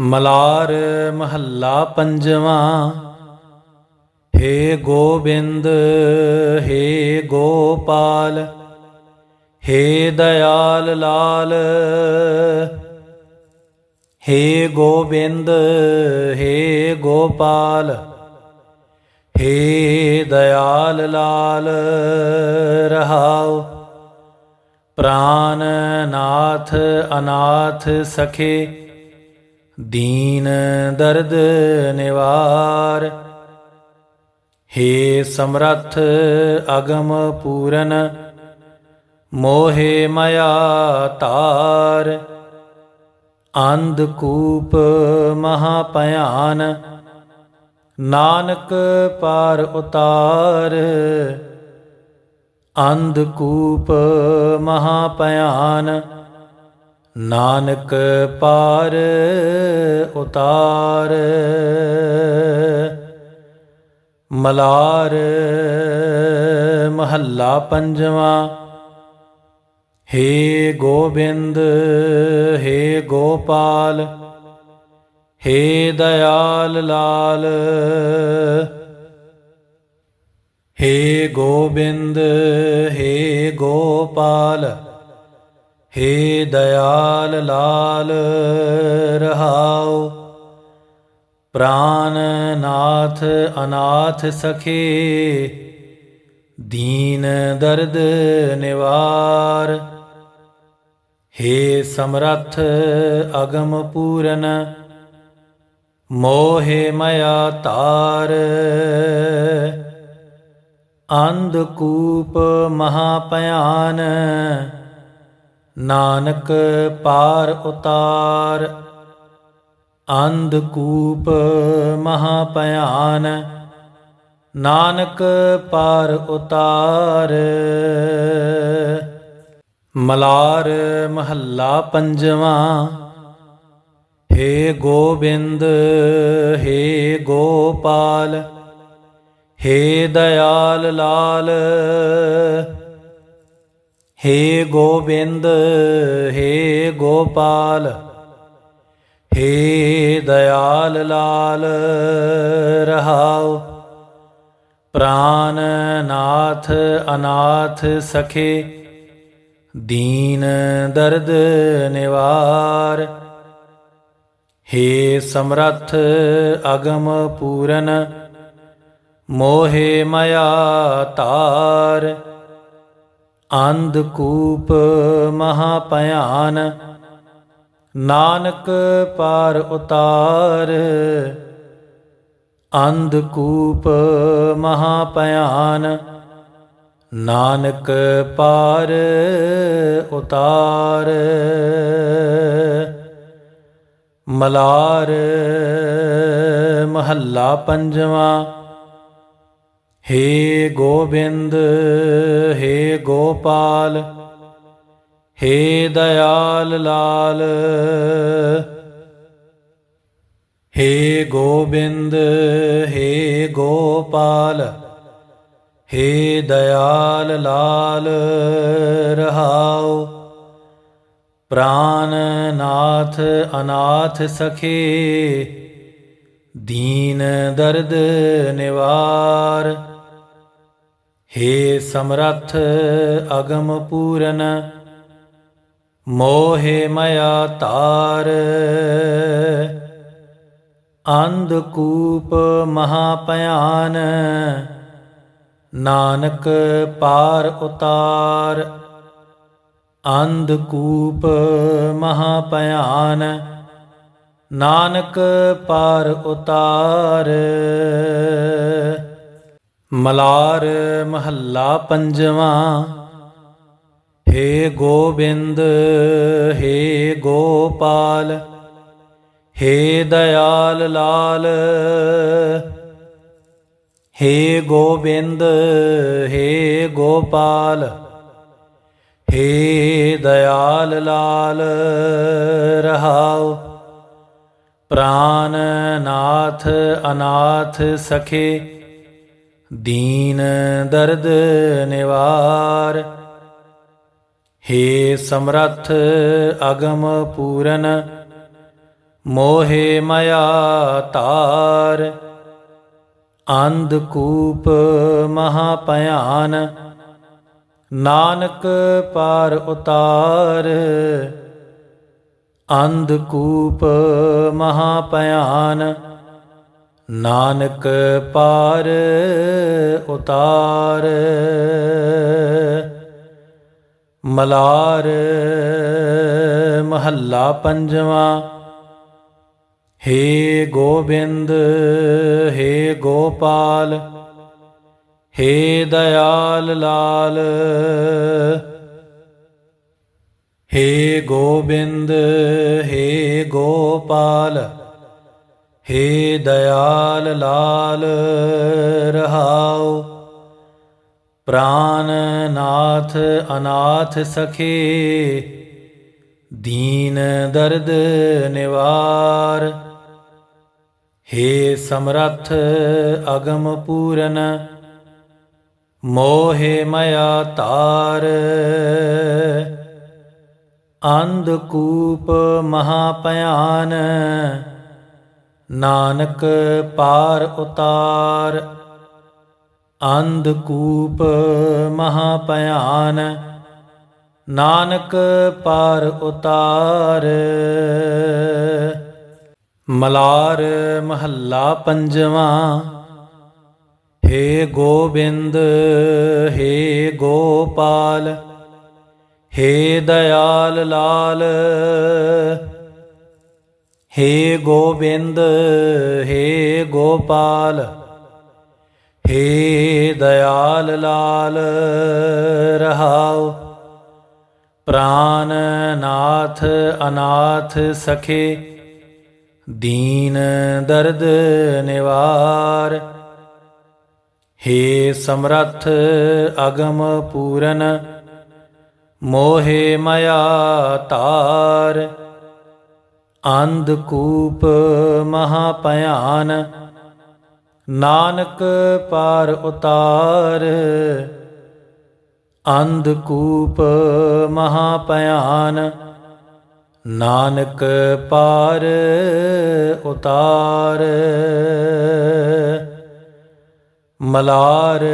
ਮਲਾਰ ਮਹੱਲਾ ਪੰਜਵਾਂ। ਹੇ ਗੋਬਿੰਦ, ਹੇ ਗੋਪਾਲ, ਹੇ ਦਇਆਲ ਲਾਲ, ਹੇ ਗੋਬਿੰਦ, ਹੇ ਗੋਪਾਲ, ਹੇ ਦਇਆਲ ਲਾਲ, ਰਹਾਉ। ਪ੍ਰਾਨ ਨਾਥ ਅਨਾਥ ਸਖੇ ਦੀਨ ਦਰਦ ਨਿਵਾਰ। ਹੇ ਸਮਰੱਥ ਅਗਮ ਪੂਰਨ, ਮੋਹਿ ਮਇਆ ਤਾਰ। ਅੰਧਕੂਪ ਮਹਾ ਭਿਆਨ, ਨਾਨਕ ਪਾਰ ਉਤਾਰ। ਅੰਧਕੂਪ ਮਹਾ ਭਿਆਨ ਨਾਨਕ ਪਾਰ ਉਤਾਰ। ਮਲਾਰ ਮਹੱਲਾ ਪੰਜਵਾਂ। ਹੇ ਗੋਬਿੰਦ, ਹੇ ਗੋਪਾਲ, ਹੇ ਦਇਆਲ ਲਾਲ। ਹੇ ਗੋਬਿੰਦ, ਹੇ ਗੋਪਾਲ। ਹੇ ਦਇਆਲ ਲਾਲ, ਰਹਾਉ। ਪ੍ਰਾਨ ਨਾਥ ਅਨਾਥ ਸਖੇ, ਦੀਨ ਦਰਦ ਨਿਵਾਰ। ਹੇ ਸਮਰੱਥ ਅਗਮ ਪੂਰਨ, ਮੋਹਿ ਮਇਆ ਤਾਰ। ਅੰਧ ਕੂਪ ਮਹਾ ਭਿਆਨ ਨਾਨਕ ਪਾਰ ਉਤਾਰ। ਅੰਧ ਕੂਪ ਮਹਾ ਭਿਆਨ ਨਾਨਕ ਪਾਰ ਉਤਾਰ। ਮਲਾਰ ਮਹੱਲਾ ਪੰਜਵਾਂ, ਹੇ ਗੋਬਿੰਦ, ਹੇ ਗੋਪਾਲ, ਹੇ ਦਇਆਲ ਲਾਲ। ਹੇ ਗੋਬਿੰਦ, ਹੇ ਗੋਪਾਲ, ਹੇ ਦਇਆਲ ਲਾਲ, ਰਹਾਉ। ਪ੍ਰਾਨ ਨਾਥ ਅਨਾਥ ਸਖੇ, ਦੀਨ ਦਰਦ ਨਿਵਾਰ। ਹੇ ਸਮਰੱਥ ਅਗਮ ਪੂਰਨ, ਮੋਹਿ ਮਇਆ ਤਾਰ। ਅੰਧਕੂਪ ਮਹਾ ਭਿਆਨ ਨਾਨਕ ਪਾਰ ਉਤਾਰ। ਅੰਧਕੂਪ ਮਹਾ ਭਿਆਨ ਨਾਨਕ ਪਾਰ ਉਤਾਰ। ਮਲਾਰ ਮਹੱਲਾ ਪੰਜਵਾਂ ਹੇ ਗੋਬਿੰਦ, ਹੇ ਗੋਪਾਲ, ਹੇ ਦਇਆਲ ਲਾਲ, ਹੇ ਗੋਬਿੰਦ, ਹੇ ਗੋਪਾਲ, ਹੇ ਦਇਆਲ ਲਾਲ, ਰਹਾਉ। ਪ੍ਰਾਨ ਨਾਥ ਅਨਾਥ ਸਖੇ, ਦੀਨ ਦਰਦ ਨਿਵਾਰ ਹੇ ਸਮਰੱਥ ਅਗਮ ਪੂਰਨ, ਮੋਹਿ ਮਇਆ ਤਾਰ। ਅੰਧ ਕੂਪ ਨਾਨਕ ਪਾਰ ਉਤਾਰ। ਅੰਧਕੂਪ ਮਹਾ ਭਿਆਨ ਨਾਨਕ ਪਾਰ ਉਤਾਰ। ਮਲਾਰ ਮਹੱਲਾ ਪੰਜਵਾਂ। ਹੇ ਗੋਬਿੰਦ, ਹੇ ਗੋਪਾਲ, ਹੇ ਦਇਆਲ ਲਾਲ, ਹੇ ਗੋਬਿੰਦ, ਹੇ ਗੋਪਾਲ, ਹੇ ਦਇਆਲ ਲਾਲ, ਰਹਾਉ। ਪ੍ਰਾਨ ਨਾਥ ਅਨਾਥ ਸਖੇ ਦੀਨ ਦਰਦ ਨਿਵਾਰ, ਹੇ ਸਮਰੱਥ ਅਗਮ ਪੂਰਨ, ਮੋਹਿ ਮਇਆ ਤਾਰ ਅੰਧਕੂਪ ਮਹਾ ਭਿਆਨ ਨਾਨਕ ਪਾਰ ਉਤਾਰ ਅੰਧਕੂਪ ਮਹਾ ਭਿਆਨ ਨਾਨਕ ਪਾਰ ਉਤਾਰ। ਮਲਾਰ ਮਹੱਲਾ ਪੰਜਵਾਂ। ਹੇ ਗੋਬਿੰਦ, ਹੇ ਗੋਪਾਲ, ਹੇ ਦਇਆਲ ਲਾਲ। ਹੇ ਗੋਬਿੰਦ, ਹੇ ਗੋਪਾਲ। ਹੇ ਦਇਆਲ ਲਾਲ, ਰਹਾਉ। ਪ੍ਰਾਨ ਨਾਥ ਅਨਾਥ ਸਖੇ, ਦੀਨ ਦਰਦ ਨਿਵਾਰ। ਹੇ ਸਮਰੱਥ ਅਗਮ ਪੂਰਨ, ਮੋਹਿ ਮਇਆ ਤਾਰ। ਅੰਧਕੂਪ ਮਹਾ ਭਿਆਨ ਨਾਨਕ ਪਾਰ ਉਤਾਰ ਅੰਧਕੂਪ ਮਹਾ ਭਿਆਨ ਨਾਨਕ ਪਾਰ ਉਤਾਰ। ਮਲਾਰ ਮਹੱਲਾ ਪੰਜਵਾਂ, ਹੇ ਗੋਬਿੰਦ, ਹੇ ਗੋਪਾਲ, ਹੇ ਦਇਆਲ ਲਾਲ ਹੇ ਗੋਬਿੰਦ, ਹੇ ਗੋਪਾਲ, ਹੇ ਦਇਆਲ ਲਾਲ, ਰਹਾਉ। ਪ੍ਰਾਨ ਨਾਥ ਅਨਾਥ ਸਖੇ, ਦੀਨ ਦਰਦ ਨਿਵਾਰ। ਹੇ ਸਮਰੱਥ ਅਗਮ ਪੂਰਨ, ਮੋਹਿ ਮਇਆ ਤਾਰ। ਅੰਧਕੂਪ ਮਹਾ ਭਿਆਨ ਨਾਨਕ ਪਾਰ ਉਤਾਰ। ਅੰਧਕੂਪ ਮਹਾ ਭਿਆਨ ਨਾਨਕ ਪਾਰ ਉਤਾਰ। ਮਲਾਰ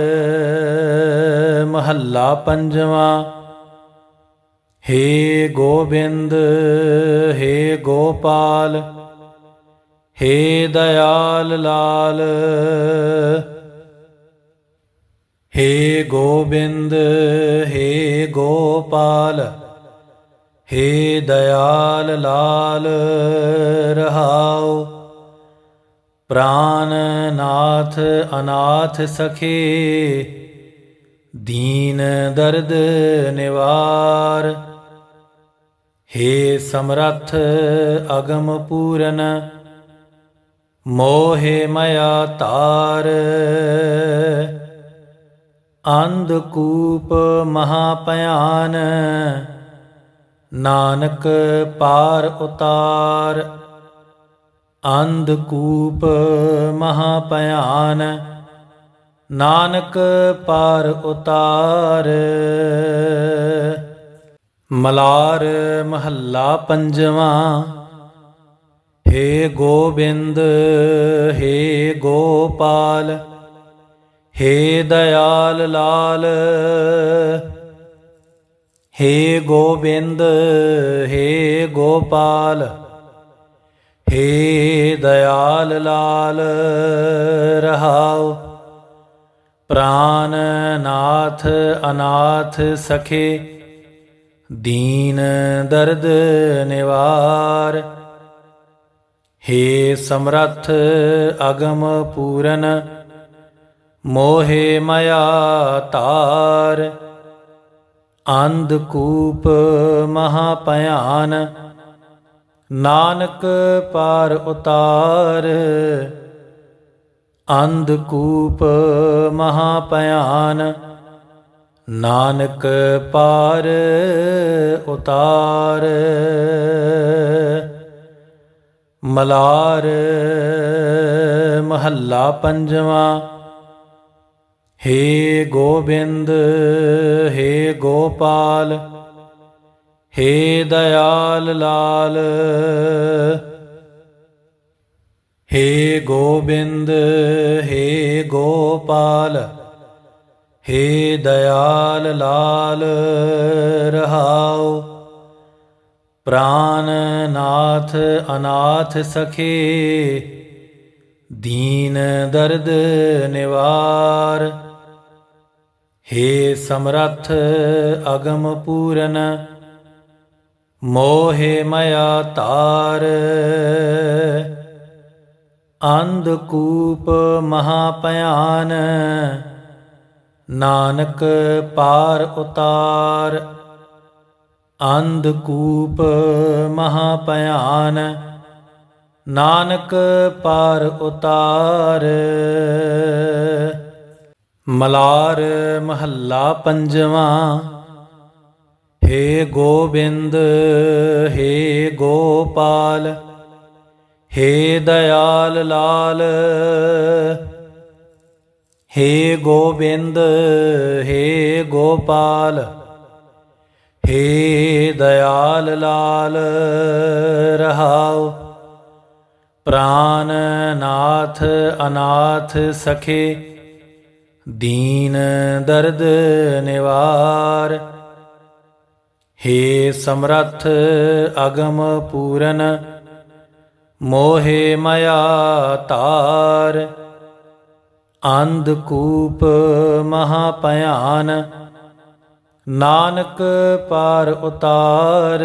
ਮਹੱਲਾ ਪੰਜਵਾਂ। ਹੇ ਗੋਬਿੰਦ, ਹੇ ਗੋਪਾਲ, ਹੇ ਦਇਆਲ ਲਾਲ, ਹੇ ਗੋਬਿੰਦ, ਹੇ ਗੋਪਾਲ, ਹੇ ਦਇਆਲ ਲਾਲ, ਰਹਾਉ। ਪ੍ਰਾਨ ਨਾਥ ਅਨਾਥ ਸਖੇ, ਦੀਨ ਦਰਦ ਨਿਵਾਰ ਹੇ ਸਮਰੱਥ ਅਗਮ ਪੂਰਨ, ਮੋਹਿ ਮਇਆ ਤਾਰ। ਅੰਧਕੂਪ ਮਹਾਪਿਆਨ ਨਾਨਕ ਪਾਰ ਉਤਾਰ। ਅੰਧਕੂਪ ਮਹਾਪਿਆਨ ਨਾਨਕ ਪਾਰ ਉਤਾਰ। ਮਲਾਰ ਮਹੱਲਾ ਪੰਜਵਾਂ। ਹੇ ਗੋਬਿੰਦ, ਹੇ ਗੋਪਾਲ, ਹੇ ਦਇਆਲ ਲਾਲ, ਹੇ ਗੋਬਿੰਦ, ਹੇ ਗੋਪਾਲ, ਹੇ ਦਇਆਲ ਲਾਲ, ਰਹਾਉ। ਪ੍ਰਾਨ ਨਾਥ ਅਨਾਥ ਸਖੇ ਦੀਨ ਦਰਦ ਨਿਵਾਰ, ਹੇ ਸਮਰੱਥ ਅਗਮ ਪੂਰਨ, ਮੋਹਿ ਮਇਆ ਤਾਰ ਅੰਧਕੂਪ ਮਹਾ ਭਿਆਨ ਨਾਨਕ ਪਾਰ ਉਤਾਰ ਅੰਧਕੂਪ ਮਹਾ ਭਿਆਨ ਨਾਨਕ ਪਾਰ ਉਤਾਰ, ਮਲਾਰ ਮਹੱਲਾ ਪੰਜਵਾਂ, ਹੇ ਗੋਬਿੰਦ, ਹੇ ਗੋਪਾਲ, ਹੇ ਦਇਆਲ ਲਾਲ, ਹੇ ਗੋਬਿੰਦ, ਹੇ ਗੋਪਾਲ। ਹੇ ਦਇਆਲ ਲਾਲ ਰਹਾਉ ਪ੍ਰਾਨ ਨਾਥ ਅਨਾਥ ਸਖੇ, ਦੀਨ ਦਰਦ ਨਿਵਾਰ। ਹੇ ਸਮਰੱਥ ਅਗਮ ਪੂਰਨ, ਮੋਹਿ ਮਇਆ ਤਾਰ। ਅੰਧਕੂਪ ਮਹਾ ਭਿਆਨ ਨਾਨਕ ਪਾਰ ਉਤਾਰ ਅੰਧਕੂਪ ਮਹਾ ਭਿਆਨ ਨਾਨਕ ਪਾਰ ਉਤਾਰ। ਮਲਾਰ ਮਹੱਲਾ ਪੰਜਵਾਂ, ਹੇ ਗੋਬਿੰਦ, ਹੇ ਗੋਪਾਲ, ਹੇ ਦਇਆਲ ਲਾਲ ਹੇ ਗੋਬਿੰਦ, ਹੇ ਗੋਪਾਲ, ਹੇ ਦਇਆਲ ਲਾਲ, ਰਹਾਉ। ਪ੍ਰਾਨ ਨਾਥ ਅਨਾਥ ਸਖੇ, ਦੀਨ ਦਰਦ ਨਿਵਾਰ। ਹੇ ਸਮਰੱਥ ਅਗਮ ਪੂਰਨ, ਮੋਹਿ ਮਇਆ ਤਾਰ। ਅੰਧਕੂਪ ਮਹਾ ਭਿਆਨ ਨਾਨਕ ਪਾਰ ਉਤਾਰ।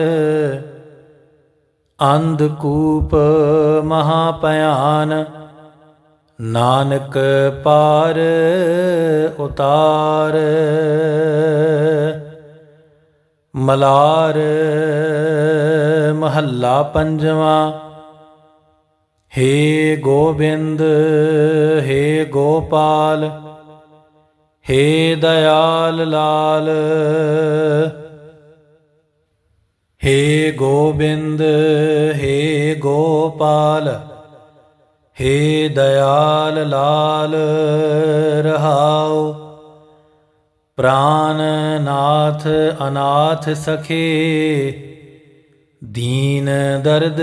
ਅੰਧਕੂਪ ਮਹਾ ਭਿਆਨ ਨਾਨਕ ਪਾਰ ਉਤਾਰ। ਮਲਾਰ ਮਹੱਲਾ ਪੰਜਵਾਂ ਹੇ ਗੋਬਿੰਦ, ਹੇ ਗੋਪਾਲ, ਹੇ ਦਇਆਲ ਲਾਲ, ਹੇ ਗੋਬਿੰਦ, ਹੇ ਗੋਪਾਲ, ਹੇ ਦਇਆਲ ਲਾਲ, ਰਹਾਉ। ਪ੍ਰਾਨ ਨਾਥ ਅਨਾਥ ਸਖੇ, ਦੀਨ ਦਰਦ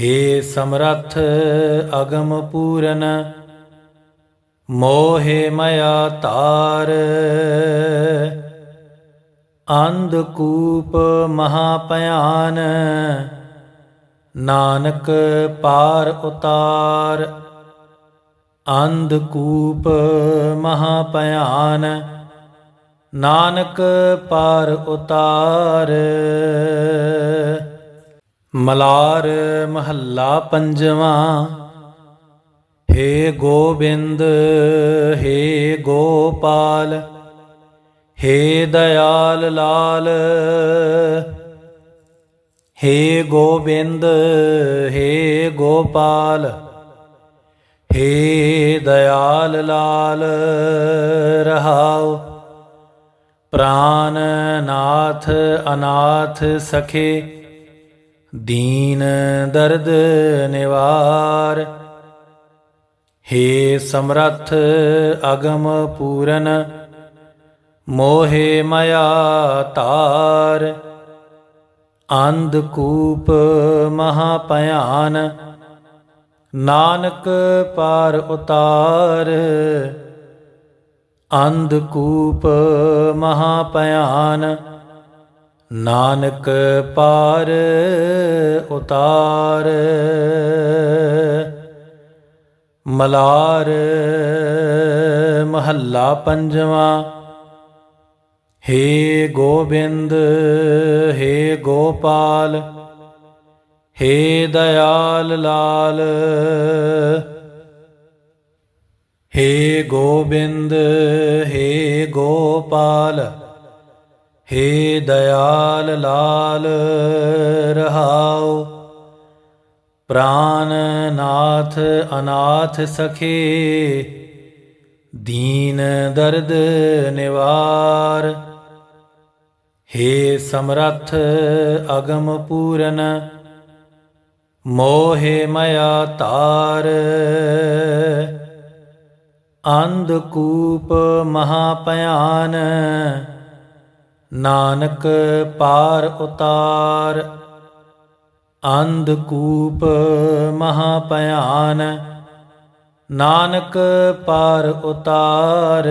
ਨਿਵਾਰ ਹੇ ਸਮਰੱਥ ਅਗਮ ਪੂਰਨ, ਮੋਹਿ ਮਇਆ ਤਾਰ। ਅੰਧਕੂਪ ਮਹਾਪਿਆਨ ਨਾਨਕ ਪਾਰ ਉਤਾਰ। ਅੰਧਕੂਪ ਮਹਾਪਿਆਨ ਨਾਨਕ ਪਾਰ ਉਤਾਰ। ਮਲਾਰ ਮਹੱਲਾ ਪੰਜਵਾਂ। ਹੇ ਗੋਬਿੰਦ, ਹੇ ਗੋਪਾਲ, ਹੇ ਦਇਆਲ ਲਾਲ, ਹੇ ਗੋਬਿੰਦ, ਹੇ ਗੋਪਾਲ, ਹੇ ਦਇਆਲ ਲਾਲ, ਰਹਾਉ। ਪ੍ਰਾਨ ਨਾਥ ਅਨਾਥ ਸਖੇ ਦੀਨ ਦਰਦ ਨਿਵਾਰ। ਹੇ ਸਮਰੱਥ ਅਗਮ ਪੂਰਨ, ਮੋਹਿ ਮਇਆ ਤਾਰ। ਅੰਧਕੂਪ ਮਹਾ ਭਿਆਨ, ਨਾਨਕ ਪਾਰ ਉਤਾਰ। ਅੰਧਕੂਪ ਮਹਾ ਭਿਆਨ ਨਾਨਕ ਪਾਰ ਉਤਾਰ। ਮਲਾਰ ਮਹੱਲਾ ਪੰਜਵਾਂ। ਹੇ ਗੋਬਿੰਦ, ਹੇ ਗੋਪਾਲ, ਹੇ ਦਇਆਲ ਲਾਲ। ਹੇ ਗੋਬਿੰਦ, ਹੇ ਗੋਪਾਲ। ਹੇ ਦਇਆਲ ਲਾਲ, ਰਹਾਉ। ਪ੍ਰਾਨ ਨਾਥ ਅਨਾਥ ਸਖੇ, ਦੀਨ ਦਰਦ ਨਿਵਾਰ। ਹੇ ਸਮਰੱਥ ਅਗਮ ਪੂਰਨ, ਮੋਹਿ ਮਇਆ ਤਾਰ। ਅੰਧਕੂਪ ਮਹਾ ਭਿਆਨ ਨਾਨਕ ਪਾਰ ਉਤਾਰ ਅੰਧਕੂਪ ਮਹਾ ਭਿਆਨ ਨਾਨਕ ਪਾਰ ਉਤਾਰ।